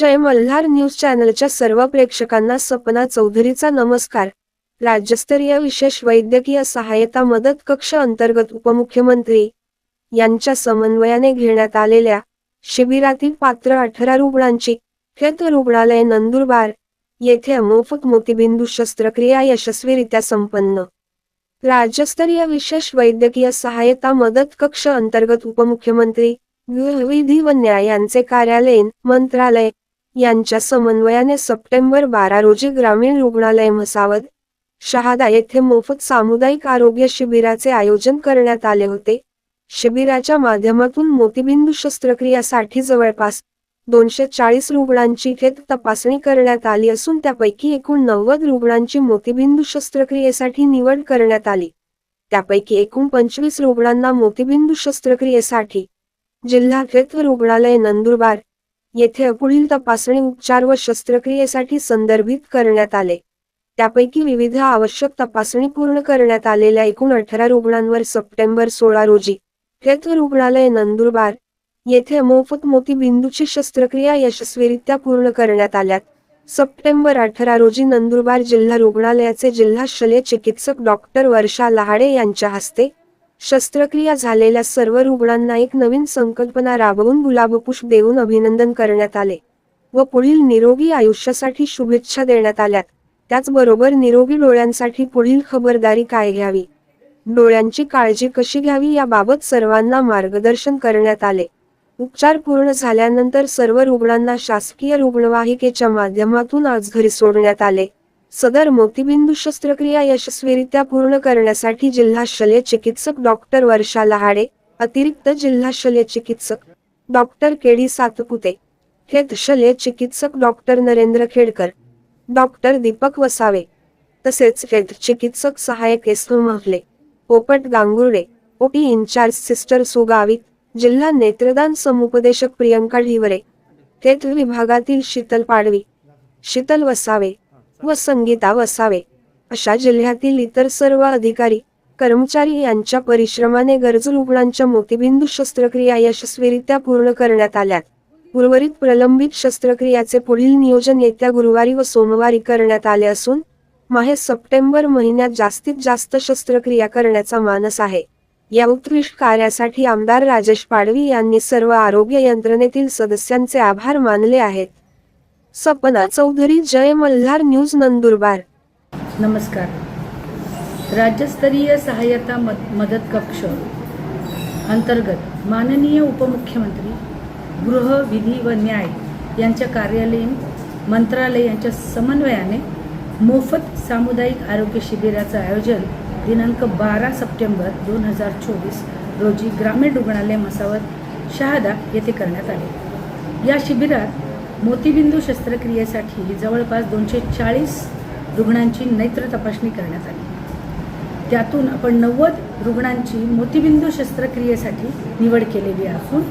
जय Malhar news चॅनलच्या सर्व प्रेक्षकांना सपना चौधरीचा नमस्कार. राज्यस्तरीय विशेष वैद्यकीय सहायता मदत कक्ष अंतर्गत उपमुख्यमंत्री यांच्या समन्वयाने घेण्यात आलेल्या शिबिरातील पात्र अठरा रुग्णांची खेत रुग्णालय नंदुरबार येथे मोफत मोतीबिंदू शस्त्रक्रिया यशस्वीरित्या संपन्न. राज्यस्तरीय विशेष वैद्यकीय सहायता मदत कक्ष अंतर्गत उपमुख्यमंत्री गृहविधी व न्याय यांचे कार्यालयीन मंत्रालय यांच्या समन्वयाने सप्टेंबर बारा रोजी ग्रामीण रुग्णालय म्हसावद शहादा येथे मोफत सामुदायिक आरोग्य शिबिराचे आयोजन करण्यात आले होते. शिबिराच्या माध्यमातून मोतीबिंदू शस्त्रक्रियासाठी जवळपास दोनशे चाळीस रुग्णांची खेत तपासणी करण्यात आली असून त्यापैकी एकूण नव्वद रुग्णांची मोतीबिंदू शस्त्रक्रियेसाठी निवड करण्यात आली. त्यापैकी एकूण पंचवीस रुग्णांना मोतीबिंदू शस्त्रक्रियेसाठी जिल्हा खेत रुग्णालय नंदुरबार येथे पुढील तपासणी उपचार व शस्त्रक्रियेसाठी संदर्भित करण्यात आले. त्यापैकी विविध आवश्यक तपासणी पूर्ण करण्यात आलेल्या एकूण अठरा रुग्णांवर सप्टेंबर सोळा रोजी खेत रुग्णालय नंदुरबार येथे मोफत मोतीबिंदूची शस्त्रक्रिया यशस्वीरित्या पूर्ण करण्यात आल्यात. सप्टेंबर अठरा रोजी नंदुरबार जिल्हा रुग्णालयाचे जिल्हा शल्य चिकित्सक डॉक्टर वर्षा लहाडे यांच्या हस्ते शस्त्रक्रिया झालेल्या सर्व रुग्णांना एक नवीन संकल्पना राबवून गुलाबपुष्प देऊन अभिनंदन करण्यात आले व पुढील निरोगी आयुष्यासाठी शुभेच्छा देण्यात आल्यात. त्याचबरोबर निरोगी डोळ्यांसाठी पुढील खबरदारी काय घ्यावी? डोळ्यांची काळजी कशी घ्यावी याबाबत सर्वांना मार्गदर्शन करण्यात आले. उपचार पूर्ण झाल्यानंतर सर्व रुग्णांना शासकीय रुग्णवाहिकेच्या माध्यमातून आज घरी सोडण्यात आले. सदर मोतीबिंदू शस्त्रक्रिया यशस्वीरित्या पूर्ण करण्यासाठी जिल्हा शल्य चिकित्सक डॉक्टर वर्षा लहाडे अतिरिक्त जिल्हा शल्य चिकित्सक डॉक्टर केडी सातपुते खेत शल्य चिकित्सक डॉक्टर नरेंद्र खेडकर डॉक्टर दीपक वसावे तसेच खेत चिकित्सक सहायक एसू महले पोपट गांगुर्डे ओटी इन्चार्ज सिस्टर सुगावित जिल्हा नेत्रदान समुपदेशक प्रियंका ढिवरे थेट विभागातील शीतल पाडवी शीतल वसावे व संगीता वसावे अशा जिल्ह्यातील इतर सर्व अधिकारी कर्मचारी यांच्या परिश्रमाने गरजू रुग्णांच्या मोतीबिंदू शस्त्रक्रिया यशस्वीरित्या पूर्ण करण्यात आल्यात. उर्वरित प्रलंबित शस्त्रक्रियाचे पुढील नियोजन येत्या गुरुवारी व सोमवारी करण्यात आले असून माहे सप्टेंबर महिन्यात जास्तीत जास्त शस्त्रक्रिया करण्याचा मानस आहे. या उत्कृष्ट कार्यासाठी आमदार राजेश पाडवी यांनी सर्व आरोग्य यंत्रणेतील सदस्यांचे आभार मानले आहेत. सपना चौधरी जय मल्हार न्यूज नंदुरबार. नमस्कार. राज्यस्तरीय सहाय्यता मद मदत कक्ष अंतर्गत माननीय उपमुख्यमंत्री गृह विधी व न्याय यांच्या कार्यालयीन मंत्रालय यांच्या समन्वयाने मोफत सामुदायिक आरोग्य शिबिराचं आयोजन दिनांक बारा सप्टेंबर दोन हजार चोवीस रोजी ग्रामीण रुग्णालय मसावत शहादा येथे करण्यात आले. या शिबिरात मोतीबिंदू शस्त्रक्रियेसाठी जवळपास दोनशे चाळीस रुग्णांची नेत्र तपासणी करण्यात आली. त्यातून आपण नव्वद रुग्णांची मोतीबिंदू शस्त्रक्रियेसाठी निवड केलेली असून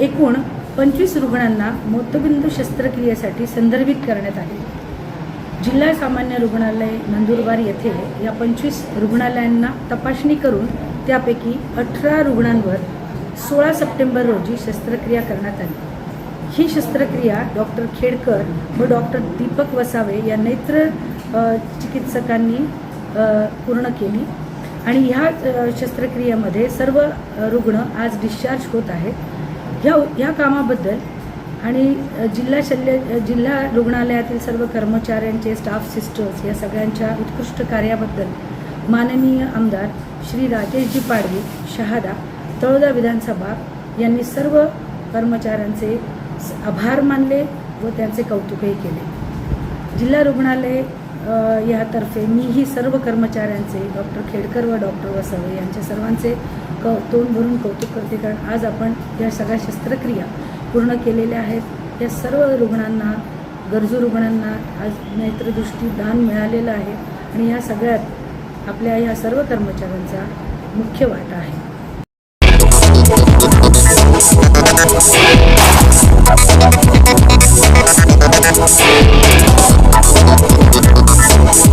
एकूण पंचवीस रुग्णांना मोतीबिंदू शस्त्रक्रियेसाठी संदर्भित करण्यात आले. जिल्हा सामान्य रुग्णालय नंदुरबार येथे या पंचवीस रुग्णालयांना तपासणी करून त्यापैकी अठरा रुग्णांवर सोळा सप्टेंबर रोजी शस्त्रक्रिया करण्यात आली. ही शस्त्रक्रिया डॉक्टर खेडकर व डॉक्टर दीपक वसावे या नेत्र चिकित्सकांनी पूर्ण केली. आणि ह्या शस्त्रक्रियेमध्ये सर्व रुग्ण आज डिस्चार्ज होत आहेत. ह्या ह्या कामाबद्दल आणि जिल्हा शल्य जिल्हा रुग्णालयातील सर्व कर्मचाऱ्यांचे स्टाफ सिस्टर्स या सगळ्यांच्या उत्कृष्ट कार्याबद्दल माननीय आमदार श्री राजेशजी पाडवी शहादा तळोदा विधानसभा यांनी सर्व कर्मचाऱ्यांचे आभार मानले व त्यांचे कौतुकही केले. जिल्हा रुग्णालय यातर्फे मीही सर्व कर्मचाऱ्यांचे डॉक्टर खेडकर व डॉक्टर वसावे यांच्या सर्वांचे क तोंड भरून कौतुक करते. कारण आज आपण या सगळ्या शस्त्रक्रिया पूर्ण केलेल्या आहेत. या सर्व रुग्णांना गरजू रुग्णांना आज नेत्रदृष्टी दान मिळालेलं आहे. आणि या सगळ्यात आपल्या या सर्व कर्मचाऱ्यांचा मुख्य वाटा आहे.